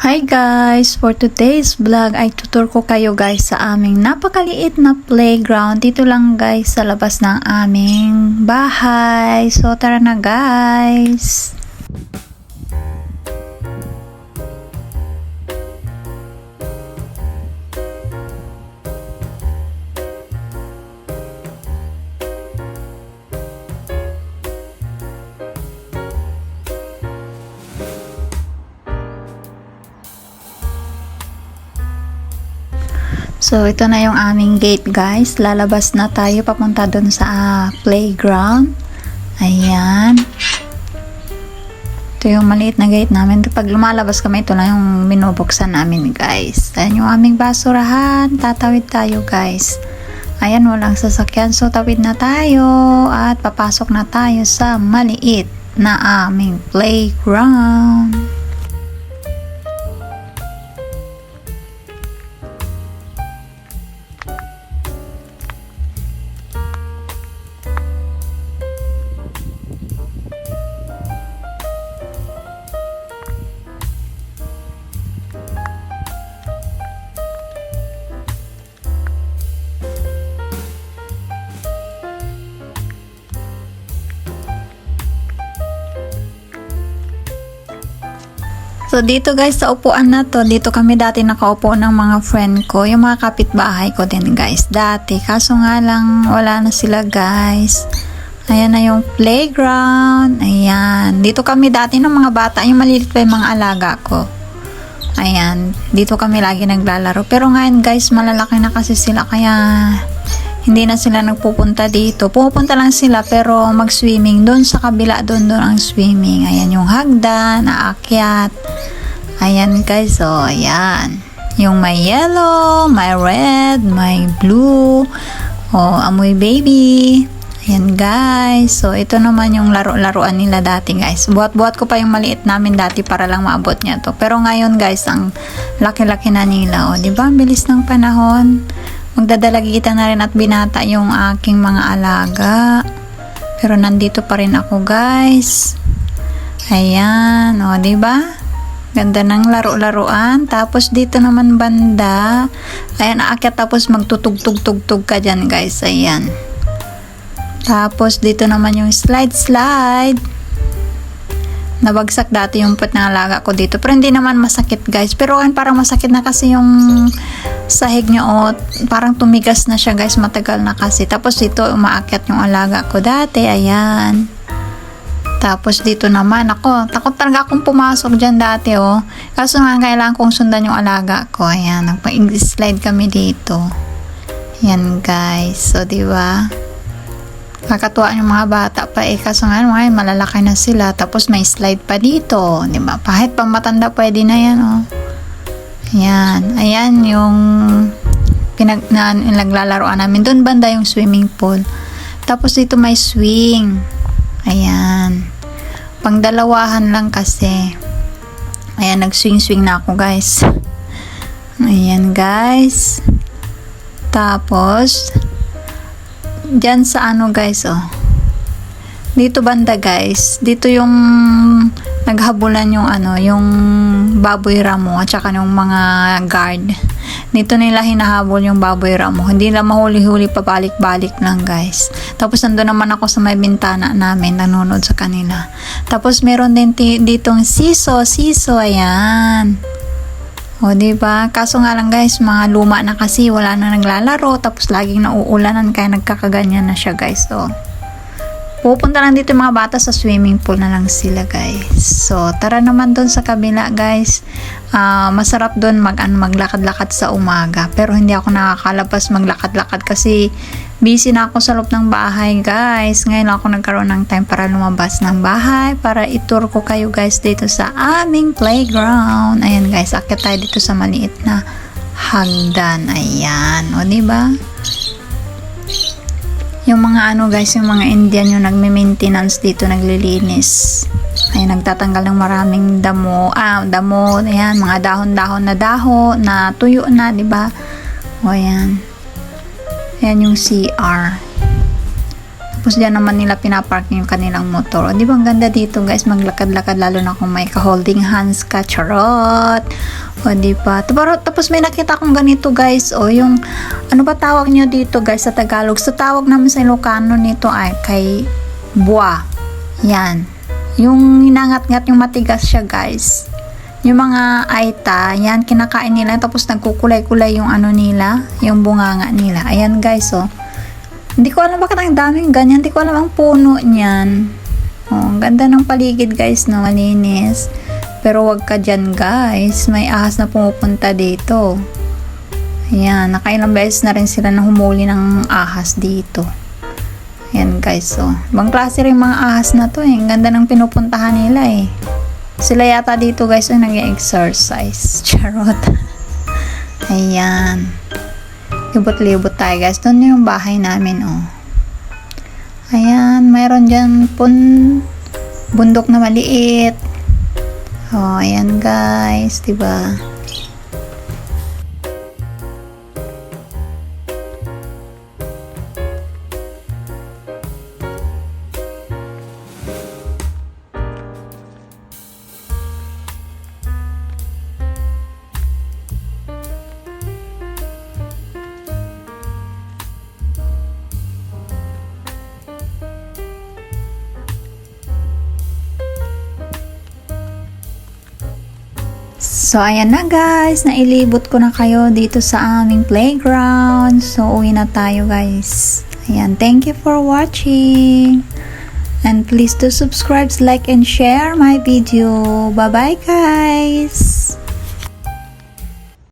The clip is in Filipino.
Hi guys! For today's vlog ay tutur ko kayo guys sa aming napakaliit na playground. Dito lang guys sa labas ng aming bahay. So tara na guys! So, ito na yung aming gate, guys. Lalabas na tayo papunta dun sa ah, playground. Ayan. Ito yung maliit na gate namin. Pag lumalabas kami, ito lang yung minubuksan namin, guys. Ayan yung aming basurahan. Tatawid tayo, guys. Ayan, walang sasakyan. So, tawid na tayo. At papasok na tayo sa maliit na aming playground. So dito guys sa upuan na to, dito kami dati nakaupo ng mga friend ko, yung mga kapitbahay ko din guys dati. Kaso nga lang wala na sila guys. Ayan na yung playground. Ayan. Dito kami dati ng mga bata, yung malilit pa yung mga alaga ko. Ayan. Dito kami lagi naglalaro. Pero ngayon guys, malalaki na kasi sila kaya hindi na sila nagpupunta dito. Pupunta lang sila pero mag-swimming doon sa kabila doon doon ang swimming. Ayan yung hagdan, aakyat. Ayan guys, so ayan. Yung may yellow, may red, may blue. Oh, amoy baby. Ayan guys. So ito naman yung laro-laruan nila dati guys. Buhat-buhat ko pa yung maliit namin dati para lang maabot niya to. Pero ngayon guys, ang laki-laki na nila. Oh, 'di ba? Ang bilis ng panahon magdadalagita na rin at binata yung aking mga alaga. Pero nandito pa rin ako, guys. Ayan, o, ba? Ganda ng laro-laruan. Tapos dito naman banda. Ayan, aakyat tapos magtutug-tug-tug-tug ka dyan, guys. Ayan. Tapos dito naman yung slide-slide. Nabagsak dati yung put ng alaga ko dito. Pero hindi naman masakit, guys. Pero parang masakit na kasi yung sahig niya o parang tumigas na siya guys matagal na kasi. Tapos dito umaakyat yung alaga ko dati ayan. Tapos dito naman ako takot talaga akong pumasok dyan dati oh. Kaso nga kailangan kong sundan yung alaga ko ayan. Nagpa-slide kami dito. Yan guys so di ba? Kakatuwa yung mga bata pa eh. Kaso nga ngayon malalaki na sila tapos may slide pa dito di ba? Kahit pang matanda pwede na yan oh Ayan. Ayan yung pinag na, naglalaroan namin. Doon banda yung swimming pool. Tapos dito may swing. Ayan. Pangdalawahan lang kasi. Ayan, nag-swing-swing na ako guys. Ayan guys. Tapos, dyan sa ano guys, oh. Dito banda guys. Dito yung naghabulan yung ano, yung baboy ramo at saka yung mga guard. Dito nila hinahabol yung baboy ramo. Hindi na mahuli-huli pabalik-balik lang guys. Tapos nandun naman ako sa may bintana namin, nanonood sa kanila. Tapos meron din ditong siso, siso, ayan. O, di ba? Kaso nga lang guys, mga luma na kasi, wala na naglalaro, tapos laging nauulanan, kaya nagkakaganyan na siya guys. So, pupunta lang dito mga bata sa swimming pool na lang sila guys. So tara naman doon sa kabila guys. Uh, masarap doon mag, ano, maglakad-lakad sa umaga. Pero hindi ako nakakalabas maglakad-lakad kasi busy na ako sa loob ng bahay guys. Ngayon ako nagkaroon ng time para lumabas ng bahay para itur ko kayo guys dito sa aming playground. Ayan guys akit tayo dito sa maliit na hagdan. Ayan o diba yung mga ano guys, yung mga Indian yung nagme-maintenance dito, naglilinis. Ay nagtatanggal ng maraming damo, ah, damo, ayan, mga dahon-dahon na daho, na tuyo na, di ba? O ayan. Ayan yung CR. Tapos dyan naman nila pinaparking yung kanilang motor. Di ba ang ganda dito guys, maglakad-lakad lalo na kung may ka-holding hands ka, charot. O, di ba? Tapos, may nakita akong ganito guys, o yung, ano ba tawag nyo dito guys sa Tagalog? Sa tawag namin sa Ilocano nito ay kay buwa. Yan. Yung hinangat-ngat yung matigas siya guys. Yung mga aita, yan, kinakain nila tapos nagkukulay-kulay yung ano nila, yung bunganga nila. Ayan guys, oh. Hindi ko alam bakit ang daming ganyan. Hindi ko alam ang puno niyan. Oh, ang ganda ng paligid guys, no? Malinis. Pero wag ka dyan guys. May ahas na pumupunta dito. Ayan, nakailang beses na rin sila na humuli ng ahas dito. Ayan guys, oh. Ibang klase rin mga ahas na to eh. Ang ganda ng pinupuntahan nila eh. Sila yata dito guys ay nag-exercise. Charot. Ayan. Libot-libot tayo guys. Doon yung bahay namin oh. Ayan, mayroon dyan pun bundok na maliit. Oh, ayan guys, 'di ba? So, ayan na guys. Nailibot ko na kayo dito sa aming playground. So, uwi na tayo guys. Ayan. Thank you for watching. And please do subscribe, like, and share my video. Bye-bye guys.